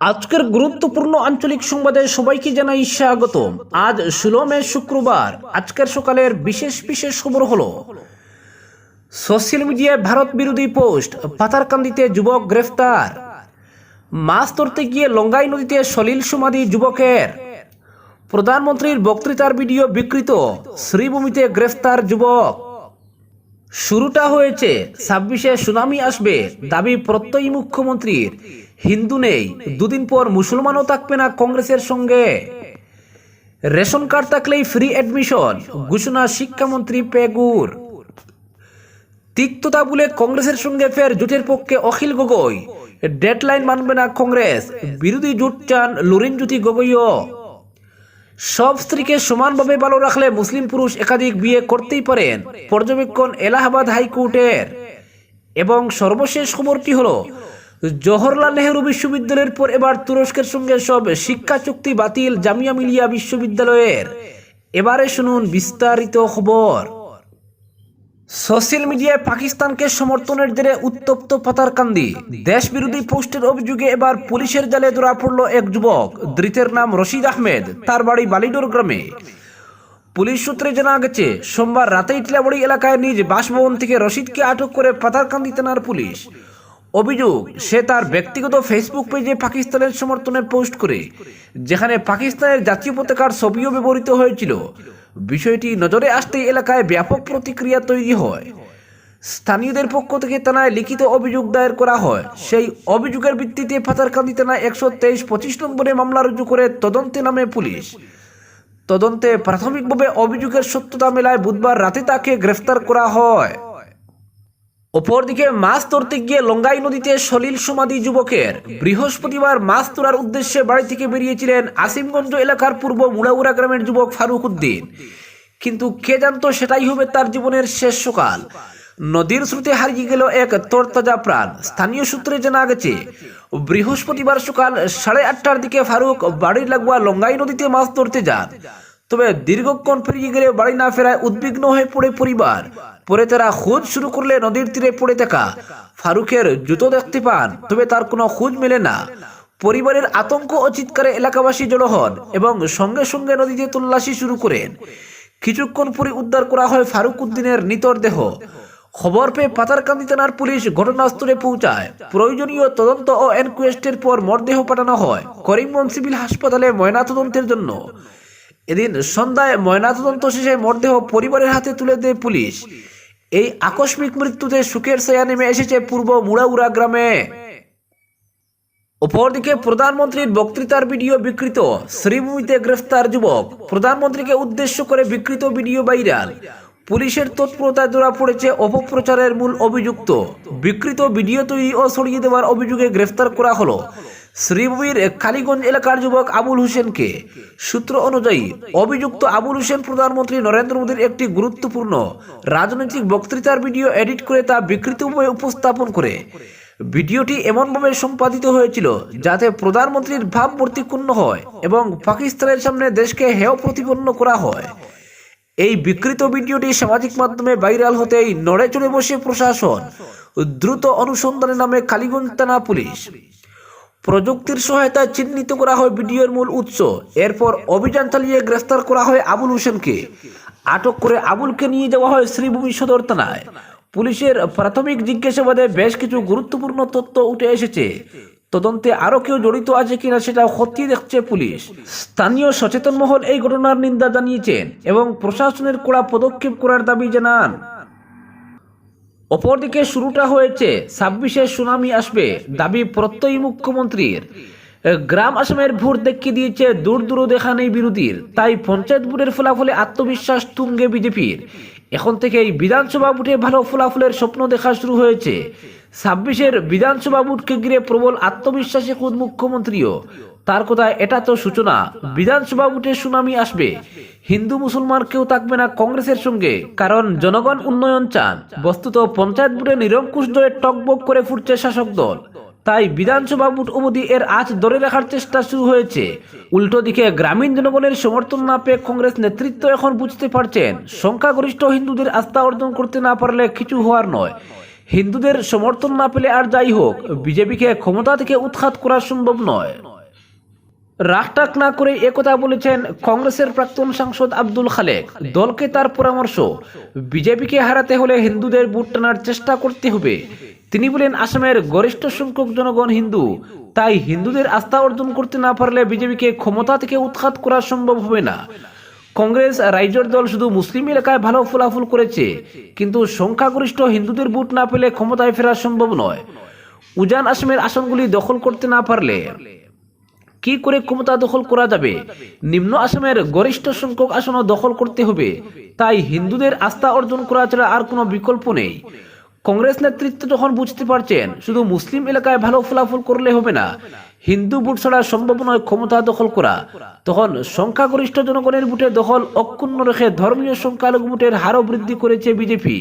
আজকের গুরুত্বপূর্ণ আঞ্চলিক সংবাদে সবাইকে জানাই স্বাগত আজ ষোলো মে শুক্রবার, আজকের সকালের বিশেষ বিশেষ খবর হলো, সোশ্যাল মিডিয়ায় ভারত বিরোধী পোস্ট, পাতারকান্দিতে যুবক গ্রেফতার, মাছ ধরতে গিয়ে লঙ্গাই নদীতে সলিল সমাধি যুবকের, প্রধানমন্ত্রীর বক্তৃতার ভিডিও বিকৃত, শ্রীভূমিতে গ্রেফতার যুবক। শুরুটা হয়েছে, ছাব্বিশে সুনামি আসবে, দাবি প্রত্যয়ী মুখ্যমন্ত্রীর। হিন্দু নেই, দুদিন পর মুসলমানও থাকবে না কংগ্রেসের সঙ্গে। রেশন কার্ড থাকলেই ফ্রি অ্যাডমিশন ঘোষণা শিক্ষামন্ত্রী পেগুর। তিক্ততা বলে কংগ্রেসের সঙ্গে ফের জোটের পক্ষে অখিল গগৈ। ডেডলাইন মানবে না কংগ্রেস, বিরোধী জোট চান লুরিন জ্যোতি গগৈও। সব স্ত্রীকে সমানভাবে ভালো রাখলে মুসলিম পুরুষ একাধিক বিয়ে করতেই পারেন। পর্যবেক্ষণ এলাহাবাদ হাইকোর্টের। এবং সর্বশেষ খবরটি হলো, জওহরলাল নেহরু বিশ্ববিদ্যালয়ের পর এবার তুরস্কের সঙ্গে সব শিক্ষা চুক্তি বাতিল জামিয়া মিলিয়া বিশ্ববিদ্যালয়ের। এবারে শুনুন বিস্তারিত খবর। সোশ্যাল মিডিয়ায় পাকিস্তানকে সমর্থনের জেরে উত্তপ্ত পাতারকান্দি। দেশ বিরোধী পোস্টের অভিযোগে এবার পুলিশের জালে ধরা পড়ল এক যুবক। ধৃতের নাম রশিদ আহমেদ, তার বাড়ি বালিডোর গ্রামে। পুলিশ সূত্রে জানা গেছে, সোমবার রাতে ইটলাবাড়ি এলাকায় নিজ বাসভবন থেকে রশিদকে আটক করে পাতারকান্দি থানার পুলিশ। অভিযোগ, সে তার ব্যক্তিগত ফেসবুক পেজে পাকিস্তানের সমর্থনে পোস্ট করে, যেখানে পাকিস্তানের জাতীয় পতাকার ছবিও ব্যবহৃত হয়েছিল। বিষয়টি নজরে আসতে এলাকায় ব্যাপক প্রতিক্রিয়া তৈরি হয়। স্থানীয়দের পক্ষ থেকে থানায় লিখিত অভিযোগ দায়ের করা হয়। সেই অভিযোগের ভিত্তিতে ফাতারকান্দি থানায় একশো তেইশ পঁচিশ নম্বরে মামলা রুজু করে তদন্তে নামে পুলিশ। তদন্তে প্রাথমিকভাবে অভিযোগের সত্যতা মেলায় বুধবার রাতে তাকে গ্রেফতার করা হয়। অপরদিকে মাছ ধরতে গিয়ে লঙ্গাই নদীতে সলিল সমাধি যুবকের। বৃহস্পতিবার মাছ তোলার উদ্দেশ্যে বাড়ি থেকে বেরিয়েছিলেন আসিমগঞ্জ এলাকার পূর্ব মুড়াউড়া গ্রামের যুবক ফারুক উদ্দিন। কিন্তু কে জানতো সেটাই হবে তার জীবনের শেষ সকাল। নদীর স্রোতে হারিয়ে গেল এক তরতাজা প্রাণ। স্থানীয় সূত্রে জানা গেছে, বৃহস্পতিবার সকাল সাড়ে আটটার দিকে ফারুক বাড়ির লাগোয়া লঙ্গাই নদীতে মাছ ধরতে যান। তবে দীর্ঘক্ষণ পেরিয়ে গেলে বাড়ি না ফেরায় উদ্বিগ্ন হয়ে পড়ে পরিবার। পরে তারা খোঁজ শুরু করলে নদীর তীরে পড়ে থাকা ফারুকের জুতো দেখতে পান, তবে তার কোনো খোঁজ মেলে না। পরিবারের আতঙ্ক ও চিৎকারে এলাকাবাসী জড়ো হন এবং সঙ্গে সঙ্গে নদীতে তল্লাশি শুরু করেন। কিছুক্ষণ পরে উদ্ধার করা হয় ফারুক উদ্দিনের নিতর দেহ। খবর পেয়ে পাতারকান্দি থানার পুলিশ ঘটনাস্থলে পৌঁছায়। প্রয়োজনীয় তদন্ত ও এনকোয়েস্টের পর মরদেহ পাঠানো হয় করিমগঞ্জ সিভিল হাসপাতালে ময়নাতদন্তের জন্য। এদিন সন্ধ্যায় ময়নাতদন্ত শেষে মরদেহ পরিবারের হাতে তুলে দেয় পুলিশ। এই আকস্মিক মৃত্যুতে সুখের ছায়া নেমে এসেছে পূর্ব মুড়াউড়া গ্রামে। অপরদিকে প্রধানমন্ত্রীর বক্তৃতার ভিডিও বিকৃত। শ্রীভূমিতে গ্রেফতার যুবক। প্রধানমন্ত্রীকে উদ্দেশ্য করে বিকৃত ভিডিও ভাইরাল। পুলিশের তৎপরতায় ধরা পড়েছে অপপ্রচারের মূল অভিযুক্ত। বিকৃত ভিডিও তৈরি ও ছড়িয়ে দেওয়ার অভিযোগে গ্রেফতার করা হলো। শ্রীভূমির কালীগঞ্জ এলাকার যুবক আবুল হোসেনকে। সূত্র অনুযায়ী, অভিযুক্ত আবুল হোসেন প্রধানমন্ত্রী নরেন্দ্র মোদীর একটি গুরুত্বপূর্ণ রাজনৈতিক বক্তৃতার ভিডিও এডিট করে তা বিকৃতভাবে উপস্থাপন করে। ভিডিওটি এমনভাবে সম্পাদিত হয়েছিল যাতে প্রধানমন্ত্রীর ভাবমূর্তি ক্ষুণ্ণ হয় এবং পাকিস্তানের সামনে দেশকে হেয় প্রতিপন্ন করা হয়। এই বিকৃত ভিডিওটি সামাজিক মাধ্যমে ভাইরাল হতেই নড়ে চড়ে বসে প্রশাসন দ্রুত অনুসন্ধানের নামে কালীগঞ্জ থানা পুলিশ। প্রযুক্তির সহায়তায় চিহ্নিত করা হয় ভিডিওর মূল উৎস। এরপর অভিযান চালিয়ে গ্রেফতার করা হয় আবুল হোসেনকে। আটক করে আবুলকে নিয়ে যাওয়া হয় শ্রীভূমি সদর থানায়। পুলিশের প্রাথমিক জিজ্ঞাসাবাদে বেশ কিছু গুরুত্বপূর্ণ তথ্য উঠে এসেছে। তদন্তে আরও কেউ জড়িত আছে কিনা সেটা খতিয়ে দেখছে পুলিশ। স্থানীয় সচেতন মহল এই ঘটনার নিন্দা জানিয়েছেন এবং প্রশাসনের কড়া পদক্ষেপ করার দাবি জানান। অপরদিকে শুরুটা হয়েছে, ছাব্বিশে সুনামি আসবে, দাবি প্রত্যয়ী মুখ্যমন্ত্রীর। গ্রাম আসামের ভোট দেখিয়ে দিয়েছে দূর দূর দেখা নেই বিরোধীর, তাই পঞ্চায়েত ভোটের ফলাফলে আত্মবিশ্বাস তুঙ্গে বিজেপির। এখন থেকেই বিধানসভা ভোটে ভালো ফলাফলের স্বপ্ন দেখা শুরু হয়েছে। ছাব্বিশের বিধানসভা ভোটকে ঘিরে প্রবল আত্মবিশ্বাসে খুদ মুখ্যমন্ত্রীও। তার কথায় এটা তো সূচনা। বিধানসভা ভোটে সুনামি আসবে। হিন্দু মুসলমান কেউ থাকবে না কংগ্রেসের সঙ্গে, কারণ জনগণ উন্নয়ন চান। বস্তুত পঞ্চায়েত ভোটে নিরঙ্কুশ জয়ে টকবক করে ফুটছে শাসক দল। তাই বিধানসভা ভোট অবধি এর আজ ধরে রাখার চেষ্টা শুরু হয়েছে। উল্টো দিকে গ্রামীণ জনগণের সমর্থন না পেয়ে কংগ্রেস নেতৃত্ব এখন বুঝতে পারছেন, সংখ্যাগরিষ্ঠ হিন্দুদের আস্থা অর্জন করতে না পারলে কিছু হওয়ার নয়। হিন্দুদের সমর্থন না পেলে আর যাই হোক, বিজেপিকে ক্ষমতা থেকে উৎখাত করা সম্ভব নয়। রাগটাক না করে একথা বলেছেন কংগ্রেসের প্রাক্তন সাংসদ আব্দুল খালেক। দলকে তার পরামর্শ, বিজেপিকে হারাতে হলে হিন্দুদের বুট টানার চেষ্টা করতে হবে। তিনি বলেন, আসামের গরিষ্ঠ সংখ্যক জনগণ হিন্দু, তাই হিন্দুদের আস্থা অর্জন করতে না পারলে বিজেপিকে ক্ষমতা থেকে উৎখাত করা সম্ভব হবে না। কংগ্রেস রাইজর দল শুধু মুসলিম এলাকায় ভালো ফলাফল করেছে, কিন্তু সংখ্যাগরিষ্ঠ হিন্দুদের বুট না পেলে ক্ষমতায় ফেরা সম্ভব নয়। উজান আসামের আসনগুলি দখল করতে না পারলে কি করে ক্ষমতা দখল করা যাবে? নিম্ন আসামের গরিষ্ঠ সংখ্যক আসনও দখল করতে হবে। তাই হিন্দুদের আস্থা অর্জন করা ছাড়া আর কোনো বিকল্প নেই। কংগ্রেস নেতৃত্ব যখন বুঝতে পারছেন, শুধু মুসলিম এলাকায় ভালো ফলাফল করলে হবে না, হিন্দু ভোট ছাড়া সম্ভব নয় ক্ষমতা দখল করা। তখন সংখ্যাগরিষ্ঠ জনগণের ভোটে দখল অক্ষুণ্ণ রেখে ধর্মীয় সংখ্যালঘু ভোটের হারও বৃদ্ধি করেছে বিজেপি।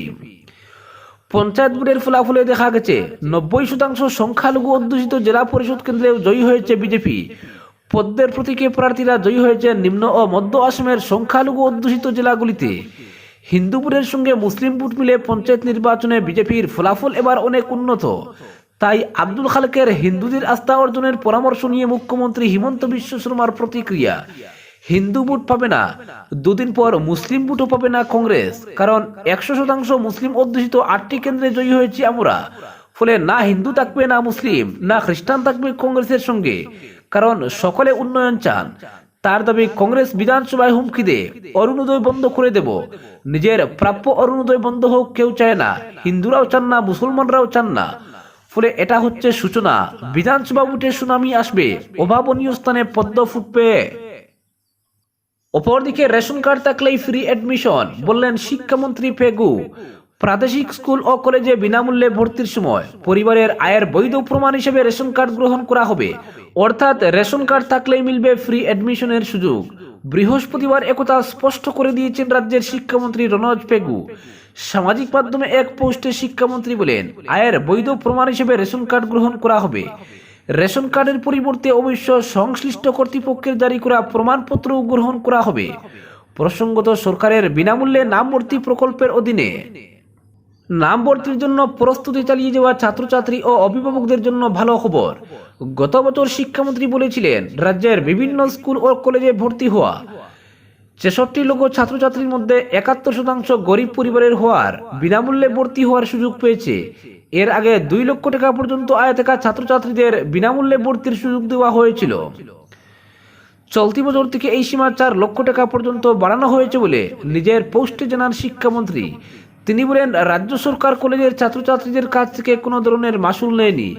পঞ্চায়েত ভোটের ফলাফলে দেখা গেছে, নব্বই শতাংশ সংখ্যালঘু অধ্যুষিত জেলা পরিষদ কেন্দ্রে জয়ী হয়েছে বিজেপি। পদ্মের প্রতীকে প্রার্থীরা জয়ী হয়েছে নিম্ন ও মধ্য আসামের সংখ্যালঘু অধ্যুষিত জেলাগুলিতে। হিন্দু ভোটের সঙ্গে মুসলিম ভোট মিলে পঞ্চায়েত নির্বাচনে বিজেপির ফলাফল এবার অনেক উন্নত। তাই আব্দুল খালেকের হিন্দুদের আস্থা অর্জনের পরামর্শ নিয়ে মুখ্যমন্ত্রী হিমন্ত বিশ্ব শর্মার প্রতিক্রিয়া। হিন্দু ভোট পাবে না, দুদিন পর মুসলিম ভোটও পাবে না কংগ্রেস, কারণ একশো শতাংশ মুসলিম অধ্যুষিত আটটি কেন্দ্রে জয়ী হয়েছি আমরা। ফলে না হিন্দু থাকবে, না মুসলিম, না খ্রিস্টান থাকবে কংগ্রেসের সঙ্গে। কারণ সকলে উন্নয়ন চান। তার দাবি কংগ্রেস বিধানসভায় হুমকি দে, অরুণোদয় বন্ধ করে দেব। নিজের প্রাপ্য অরুণোদয় বন্ধ হোক, কেউ চায় না। হিন্দুরাও চান না, মুসলমানরাও চান না। ফলে এটা হচ্ছে সূচনা। বিধানসভা ভোটে সুনামি আসবে। অভাবনীয় স্থানে পদ্ম ফুটবে। অপরদিকে রেশন কার্ড থাকলেই ফ্রি অ্যাডমিশন, বললেন শিক্ষামন্ত্রী পেগু। প্রাদেশিক স্কুল ও কলেজে বিনামূল্যে ভর্তির সময় পরিবারের আয়ের বৈধ প্রমাণ হিসেবে রেশন কার্ড গ্রহণ করা হবে। অর্থাৎ রেশন কার্ড থাকলেই মিলবে ফ্রি অ্যাডমিশনের সুযোগ। বৃহস্পতিবার একথা স্পষ্ট করে দিয়েছেন রাজ্যের শিক্ষামন্ত্রী রনজ পেগু। সামাজিক মাধ্যমে এক পোস্টে শিক্ষামন্ত্রী বলেন, আয়ের বৈধ প্রমাণ হিসেবে রেশন কার্ড গ্রহণ করা হবে। রেশন কার্ডের পরিবর্তে অবশ্য সংশ্লিষ্ট কর্তৃপক্ষের জারি করা প্রমাণপত্র গ্রহণ করা হবে। প্রসঙ্গত সরকারের বিনামূল্যে নামভর্তি প্রকল্পের অধীনে নাম ভর্তির জন্য প্রস্তুতি চালিয়ে যাওয়া ছাত্রছাত্রী ও অভিভাবকদের জন্য ভালো খবর। গত বছর শিক্ষামন্ত্রী বলেছিলেন, রাজ্যের বিভিন্ন স্কুল ও কলেজে ভর্তি হওয়া। ছেষট্টি লক্ষ ছাত্রছাত্রীর মধ্যে একাত্তর শতাংশ গরিব পরিবারের হওয়ার বিনামূল্যে ভর্তি হওয়ার সুযোগ পেয়েছে। এর আগে দুই লক্ষ টাকা পর্যন্ত আয় থাকা ছাত্রছাত্রীদের বিনামূল্যে ভর্তির সুযোগ দেওয়া হয়েছিল। চলতি বছর থেকে এই সীমা চার লক্ষ টাকা পর্যন্ত বাড়ানো হয়েছে বলে নিজের পোস্টে জানান শিক্ষামন্ত্রী। তিনি বলেন, রাজ্য সরকার কলেজের ছাত্রছাত্রীদের কাছ থেকে কোনো ধরনের মাসুল নেয়নি।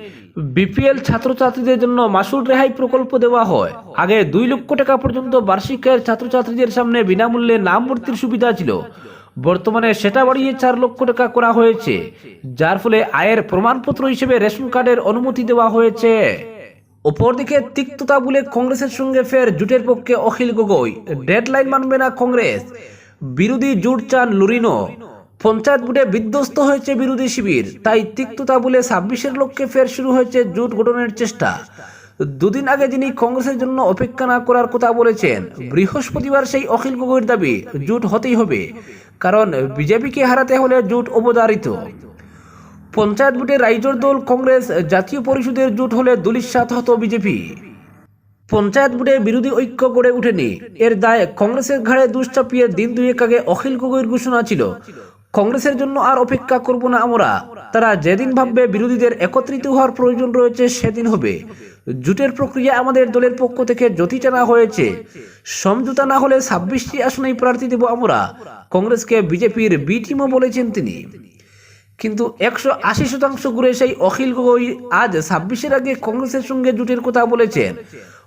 বিপিএল ছাত্রছাত্রীদের জন্য মাসুল রেহাই প্রকল্প দেওয়া হয়। আগে দুই লক্ষ টাকা পর্যন্ত বার্ষিক আয়ের ছাত্রছাত্রীদের সামনে বিনামূল্যে নাম ভর্তির সুবিধা ছিল। বর্তমানে সেটা বাড়িয়ে চার লক্ষ টাকা করা হয়েছে, যার ফলে আয়ের প্রমাণপত্র হিসেবে রেশন কার্ডের অনুমতি দেওয়া হয়েছে। অপরদিকে তিক্ততা বলে কংগ্রেসের সঙ্গে ফের জুটের পক্ষে অখিল গগৈ। ডেডলাইন মানবে না কংগ্রেস। বিরোধী জোট চান লুরিনো। পঞ্চায়েত ভোটে বিধ্বস্ত হয়েছে বিরোধী শিবির, তাই তিক্ততা বলে ছাব্বিশের লক্ষ্যে ফের শুরু হয়েছে জোট গঠনের চেষ্টা। দুদিন আগে যিনি কংগ্রেসের জন্য অপেক্ষা না করার কথা বলেছেন, বৃহস্পতিবার সেই অখিল গগৈর দাবি, জোট হতেই হবে, কারণ বিজেপিকে হারাতে হলে জোট অবধারিত পঞ্চায়েত ভোটে রাইজর দল কংগ্রেস জাতীয় পরিষদের জোট হলে দলিশ্বাত হতো বিজেপি। পঞ্চায়েত ভোটে বিরোধী ঐক্য গড়ে ওঠেনি, এর দায় কংগ্রেসের ঘাড়ে দুষ চাপিয়ে দিন দুয়েক আগে অখিল গগৈর ঘোষণা ছিল। কংগ্রেসের জন্য আর অপেক্ষা করব না আমরা। তারা যেদিন ভাববে বিরোধীদের একত্রিত হওয়ার প্রয়োজন রয়েছে, সেদিন হবে। জুটের প্রক্রিয়া আমাদের দলের পক্ষ থেকে জ্যোতি টানা হয়েছে। সমঝোতা না হলে ছাব্বিশটি আসনেই প্রার্থী দেব আমরা। কংগ্রেসকে বিজেপির বি টিমও বলেছেন তিনি। কিন্তু একশো আশি শতাংশ ঘুরে সেই অখিল গগৈ আজ ছাব্বিশের আগে কংগ্রেসের সঙ্গে জোটের কথা বলেছেন।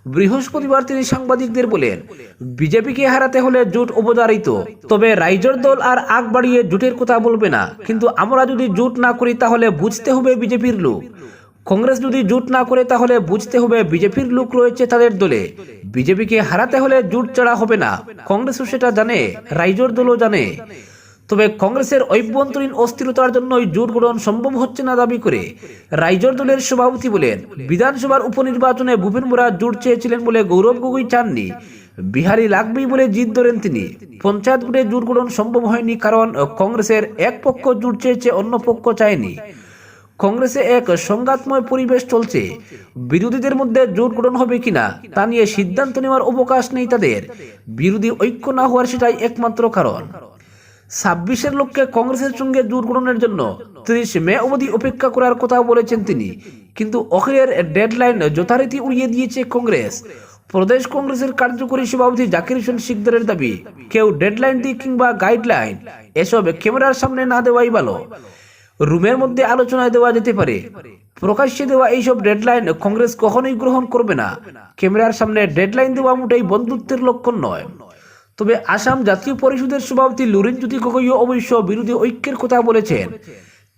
বৃহস্পতিবার তিনি সাংবাদিকদের বলেন, বিজেপিকে হারাতে হলে জোট অবধারিত, তবে রাইজর দল আর আগ বাড়িয়ে জোটের কথা বলবে না। কিন্তু আমরা যদি জোট না করি তাহলে বুঝতে হবে বিজেপির লোক। কংগ্রেস যদি জোট না করে তাহলে বুঝতে হবে বিজেপির লোক রয়েছে তাদের দলে। বিজেপিকে হারাতে হলে জোট ছাড়া হবে না। কংগ্রেসও সেটা জানে, রাইজর দলও জানে। তবে কংগ্রেসের অভ্যন্তরীণ অস্থিরতার জন্য জোট গঠন সম্ভব হচ্ছে না দাবি করে। রাইজর দলের সভাপতি বলেন, বিধানসভার উপনির্বাচনে ভূপেন মোরা জোট চেয়েছিলেন বলে গৌরব গগৈ চাননি। বিহারি লাগবেই বলে জিদ ধরেন তিনি। পঞ্চায়েত ভোটে জোট গঠন সম্ভব হয়নি কারণ কংগ্রেসের এক পক্ষ জোট চেয়েছে, অন্য পক্ষ চায়নি। কংগ্রেসে এক সংঘাতময় পরিবেশ চলছে। বিরোধীদের মধ্যে জোট গঠন হবে কিনা তা নিয়ে সিদ্ধান্ত নেওয়ার অবকাশ নেই তাদের। বিরোধী ঐক্য না হওয়ার সেটাই একমাত্র কারণ। ছাব্বিশের লোককে কংগ্রেসের সঙ্গে গঠনের জন্য ত্রিশ মে অবধি অপেক্ষা করার কথা বলেছেন তিনি। কিন্তু অখিলের ডেডলাইন যথারীতি উড়িয়ে দিয়েছে কংগ্রেস। প্রদেশ কংগ্রেসের কার্যকরী সভাপতি জাকির হোসেন শিকদারের দাবি, কেউ ডেডলাইন দিয়ে কিংবা গাইডলাইন, এসব ক্যামেরার সামনে না দেওয়াই ভালো। রুমের মধ্যে আলোচনায় দেওয়া যেতে পারে। প্রকাশ্যে দেওয়া এইসব ডেডলাইন কংগ্রেস কখনোই গ্রহণ করবে না। ক্যামেরার সামনে ডেডলাইন দেওয়া মোটেই বন্ধুত্বের লক্ষণ নয়। তবে আসাম জাতীয় পরিষদের সভাপতি লুরিনজ্যোতি গগৈও অবশ্য বিরোধী ঐক্যের কথা বলেছেন।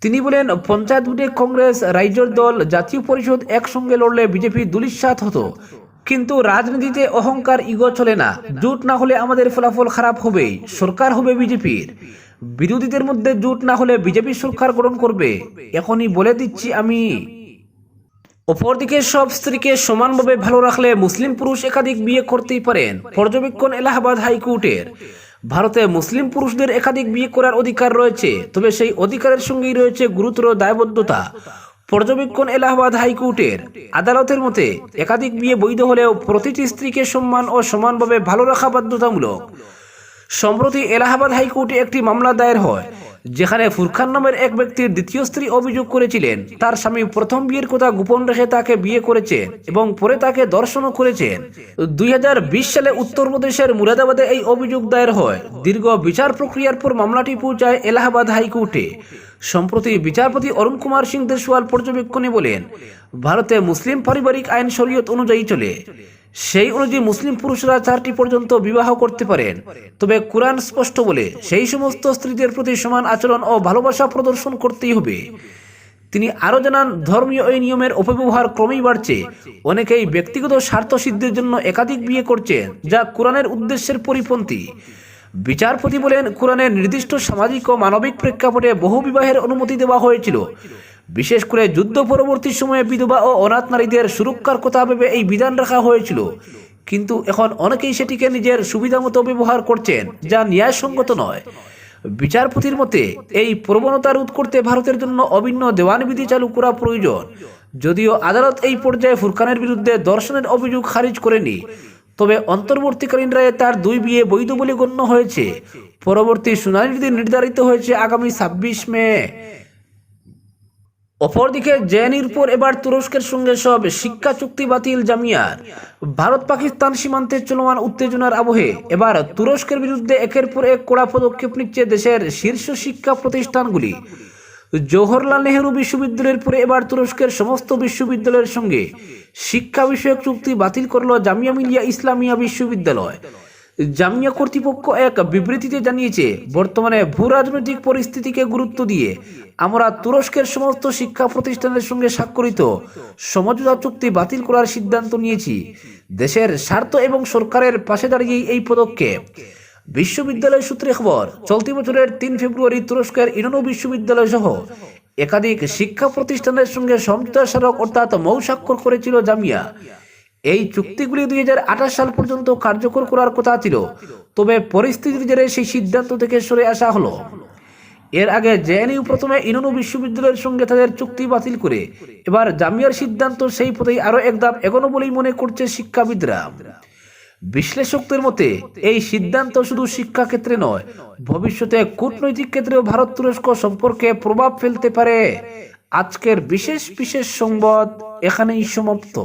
তিনি বলেন, পঞ্চায়েত ভোটে কংগ্রেস, রাইজর দল, জাতীয় পরিষদ একসঙ্গে লড়লে বিজেপি দুলিশ্বাত হতো। কিন্তু রাজনীতিতে অহংকার ইগো চলে না। জোট না হলে আমাদের ফলাফল খারাপ হবেই, সরকার হবে বিজেপির। বিরোধীদের মধ্যে জোট না হলে বিজেপি সরকার গ্রহণ করবে। এখনই বলে দিচ্ছি আমি। অপরদিকে সব স্ত্রীকে সমানভাবে ভালো রাখলে মুসলিম পুরুষ একাধিক বিয়ে করতেই পারেন পর্যবেক্ষণ এলাহাবাদ হাইকোর্টের। ভারতে মুসলিম পুরুষদের একাধিক বিয়ে করার অধিকার রয়েছে, তবে সেই অধিকারের সঙ্গেই রয়েছে গুরুতর দায়বদ্ধতা। পর্যবেক্ষণ এলাহাবাদ হাইকোর্টের আদালতের মতে, একাধিক বিয়ে বৈধ হলেও প্রতিটি স্ত্রীকে সম্মান ও সমানভাবে ভালো রাখা বাধ্যতামূলক। সম্প্রতি এলাহাবাদ হাইকোর্টে একটি মামলা দায়ের হয় যেখানে ফুরখান নামের এক ব্যক্তির দ্বিতীয় স্ত্রী অভিযোগ করেছিলেন, তার স্বামী প্রথম বিয়ের কথা গোপন রেখে তাকে বিয়ে করেছে এবং পরে তাকে দর্শনও করেছেন দুই হাজার বিশ সালে উত্তরপ্রদেশের মুরাদাবাদে এই অভিযোগ দায়ের হয়। দীর্ঘ বিচার প্রক্রিয়ার পর মামলাটি পৌঁছায় এলাহাবাদ হাইকোর্টে। সম্প্রতি বিচারপতি অরুণ কুমার সিং দেশওয়াল পর্যবেক্ষণে বলেন, ভারতে মুসলিম পারিবারিক আইন শরীয়ত অনুযায়ী চলে। সেই অনুযায়ী মুসলিম পুরুষরা চারটি পর্যন্ত বিবাহ করতে পারেন। তবে কোরআন স্পষ্ট বলে সেই সমস্ত স্ত্রীদের প্রতি সমান আচরণ ও ভালোবাসা প্রদর্শন করতেই হবে। তিনি আরও জানান, ধর্মীয় এই নিয়মের অপব্যবহার ক্রমেই বাড়ছে। অনেকেই ব্যক্তিগত স্বার্থ সিদ্ধির জন্য একাধিক বিয়ে করছেন যা কোরআনের উদ্দেশ্যের পরিপন্থী। বিচারপতি বলেন, কোরআনের নির্দিষ্ট সামাজিক ও মানবিক প্রেক্ষাপটে বহু বিবাহের অনুমতি দেওয়া হয়েছিল। বিশেষ করে যুদ্ধ পরবর্তী সময়ে বিধবা ও অনাথ নারীদের সুরক্ষার কথা ভেবে এই বিধান রাখা হয়েছিল। কিন্তু এখন অনেকেই সেটিকে নিজের সুবিধা মতো ব্যবহার করছেন, যা ন্যায়সঙ্গত নয়। বিচারপতির মতে, এই প্রবণতা রোধ করতে ভারতের জন্য অভিন্ন দেওয়ানবিধি চালু করা প্রয়োজন। যদিও আদালত এই পর্যায়ে ফুরকানের বিরুদ্ধে দর্শনের অভিযোগ খারিজ করেনি। তবে অন্তর্বর্তীকালীন রায়ে তার দুই বিয়ে বৈধ বলে গণ্য হয়েছে। পরবর্তী শুনানির দিন নির্ধারিত হয়েছে আগামী ছাব্বিশ মে। অপরদিকে জেএনইর পর এবার তুরস্কের সঙ্গে সব শিক্ষা চুক্তি বাতিল জামিয়ার। ভারত পাকিস্তান সীমান্তে চলমান উত্তেজনার আবহে এবার তুরস্কের বিরুদ্ধে একের পর এক কড়া পদক্ষেপ নিচ্ছে দেশের শীর্ষ শিক্ষা প্রতিষ্ঠানগুলি। জওহরলাল নেহেরু বিশ্ববিদ্যালয়ের পরে এবার তুরস্কের সমস্ত বিশ্ববিদ্যালয়ের সঙ্গে শিক্ষা বিষয়ক চুক্তি বাতিল করল জামিয়া মিলিয়া ইসলামিয়া বিশ্ববিদ্যালয়। জামিয়া কর্তৃপক্ষ এক বিবৃতিতে জানিয়েছে, বর্তমানে ভূ রাজনৈতিক পরিস্থিতিকে গুরুত্ব দিয়ে আমরা তুরস্কের সমস্ত শিক্ষা প্রতিষ্ঠানের সঙ্গে স্বাক্ষরিত সমঝোতা চুক্তি বাতিল করার সিদ্ধান্ত নিয়েছি। দেশের স্বার্থ এবং সরকারের পাশে দাঁড়িয়েই এই পদক্ষেপ। বিশ্ববিদ্যালয় সূত্রে খবর, চলতি বছরের তিন ফেব্রুয়ারি তুরস্কের ইরানো বিশ্ববিদ্যালয় সহ একাধিক শিক্ষা প্রতিষ্ঠানের সঙ্গে সমঝোতা স্মারক অর্থাৎ মৌ স্বাক্ষর করেছিল জামিয়া। এই চুক্তিগুলি দুই হাজার আঠাশ সাল পর্যন্ত কার্যকর করার কথা ছিল, তবে পরিস্থিতির জেরে সেই সিদ্ধান্ত থেকে সরে আসা হলো। এর আগে জেএনইউ প্রথমে ইনোনু বিশ্ববিদ্যালয়ের সঙ্গে তাদের চুক্তি বাতিল করে, এবার জামিয়ার সিদ্ধান্ত সেই পথেই আরও এক ধাপ এগোনো বলেই মনে করছে শিক্ষাবিদরা। বিশ্লেষকদের মতে, এই সিদ্ধান্ত শুধু শিক্ষা ক্ষেত্রে নয়, ভবিষ্যতে কূটনৈতিক ক্ষেত্রেও ভারত তুরস্ক সম্পর্কে প্রভাব ফেলতে পারে। আজকের বিশেষ বিশেষ সংবাদ এখানেই সমাপ্ত।